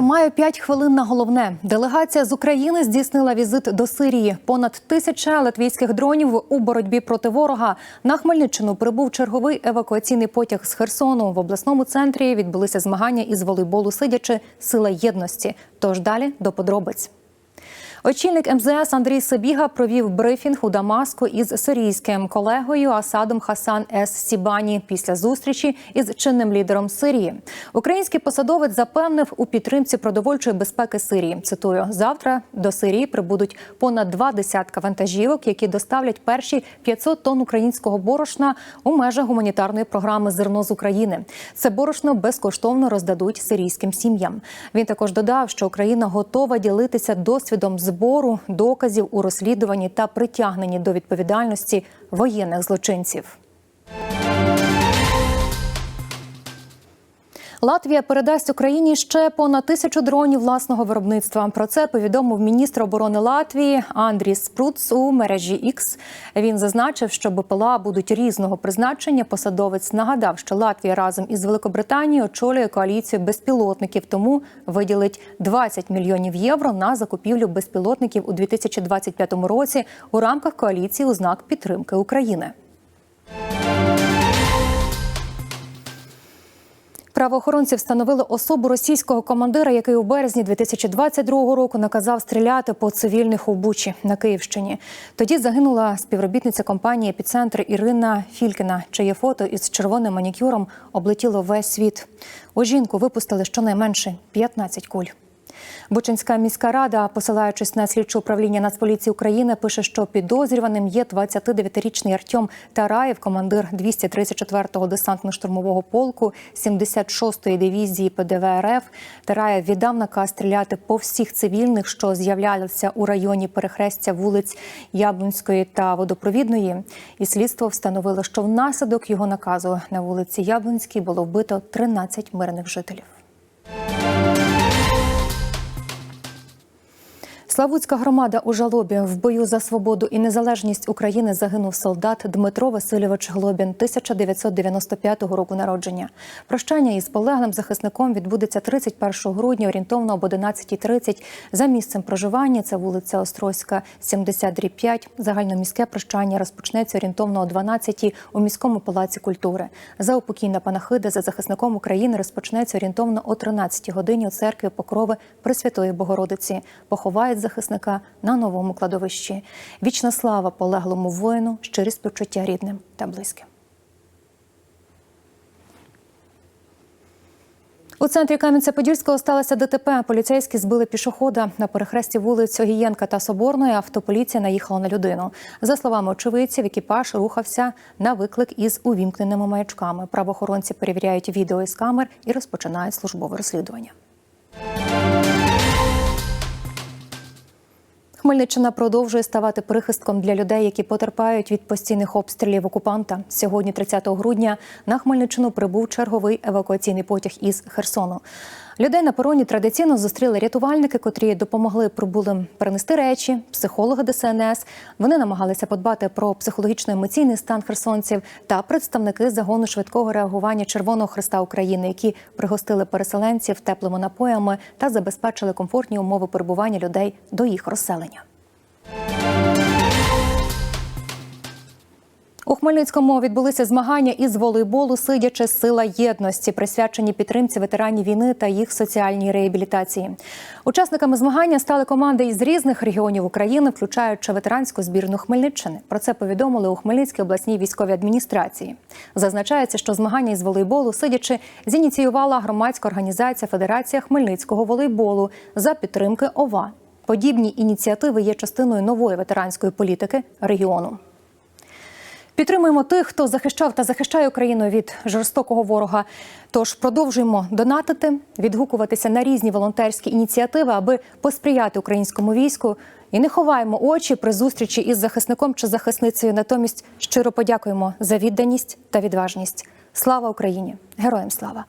Маю п'ять хвилин на головне. Делегація з України здійснила візит до Сирії. Понад тисяча латвійських дронів у боротьбі проти ворога. На Хмельниччину прибув черговий евакуаційний потяг з Херсону. В обласному центрі відбулися змагання із волейболу сидячи сила єдності. Тож далі до подробиць. Очільник МЗС Андрій Сабіга провів брифінг у Дамаску із сирійським колегою Асадом Хасан Ес Сібані після зустрічі із чинним лідером Сирії. Український посадовець запевнив у підтримці продовольчої безпеки Сирії. Цитую: завтра до Сирії прибудуть понад два десятка вантажівок, які доставлять перші 500 тонн українського борошна у межах гуманітарної програми Зерно з України. Це борошно безкоштовно роздадуть сирійським сім'ям. Він також додав, що Україна готова ділитися досвідом збору доказів у розслідуванні та притягненні до відповідальності воєнних злочинців. Латвія передасть Україні ще понад тисячу дронів власного виробництва. Про це повідомив міністр оборони Латвії Андрій Спруц у мережі X. Він зазначив, що БПЛА будуть різного призначення. Посадовець нагадав, що Латвія разом із Великобританією очолює коаліцію безпілотників, тому виділить 20 мільйонів євро на закупівлю безпілотників у 2025 році у рамках коаліції у знак підтримки України. Правоохоронці встановили особу російського командира, який у березні 2022 року наказав стріляти по цивільних у Бучі на Київщині. Тоді загинула співробітниця компанії «Епіцентр» Ірина Фількіна, чиє фото із червоним манікюром облетіло весь світ. У жінку випустили щонайменше 15 куль. Бучинська міська рада, посилаючись на слідче управління Нацполіції України, пише, що підозрюваним є 29-річний Артем Тараєв, командир 234-го десантно-штурмового полку 76-ї дивізії ПДВ РФ. Тараєв віддав наказ стріляти по всіх цивільних, що з'являлися у районі перехрестя вулиць Яблунської та Водопровідної. І слідство встановило, що внаслідок його наказу на вулиці Яблунській було вбито 13 мирних жителів. Славутська громада у жалобі в бою за свободу і незалежність України загинув солдат Дмитро Васильович Глобін 1995 року народження. Прощання із полеглим захисником відбудеться 31 грудня, орієнтовно об 11.30. За місцем проживання це вулиця Острозька, 70 5. Загальноміське прощання розпочнеться орієнтовно о 12 у міському палаці культури. За упокійна панахида за захисником України розпочнеться орієнтовно о 13 годині у церкві Покрови Пресвятої Богородиці. Поховають захисника на новому кладовищі. Вічна слава полеглому воїну, щирі співчуття рідним та близьким. У центрі Кам'янця-Подільського сталося ДТП. Поліцейські збили пішохода на перехресті вулиць Огієнка та Соборної. Автополіція наїхала на людину. За словами очевидців, екіпаж рухався на виклик із увімкненими маячками. Правоохоронці перевіряють відео із камер і розпочинають службове розслідування. Хмельниччина продовжує ставати прихистком для людей, які потерпають від постійних обстрілів окупанта. Сьогодні, 30 грудня, на Хмельниччину прибув черговий евакуаційний потяг із Херсону. Людей на пероні традиційно зустріли рятувальники, котрі допомогли прибулим перенести речі, психологи ДСНС. Вони намагалися подбати про психологічно-емоційний стан херсонців та представники загону швидкого реагування Червоного Христа України, які пригостили переселенців теплими напоями та забезпечили комфортні умови перебування людей до їх розселення. У Хмельницькому відбулися змагання із волейболу, сидячи сила єдності, присвячені підтримці ветеранів війни та їх соціальній реабілітації. Учасниками змагання стали команди із різних регіонів України, включаючи ветеранську збірну Хмельниччини. Про це повідомили у Хмельницькій обласній військовій адміністрації. Зазначається, що змагання із волейболу, сидячи, зініціювала громадська організація Федерація Хмельницького волейболу за підтримки ОВА. Подібні ініціативи є частиною нової ветеранської політики регіону. Підтримуємо тих, хто захищав та захищає Україну від жорстокого ворога. Тож продовжуємо донатити, відгукуватися на різні волонтерські ініціативи, аби посприяти українському війську. І не ховаємо очі при зустрічі із захисником чи захисницею. Натомість щиро подякуємо за відданість та відважність. Слава Україні! Героям слава!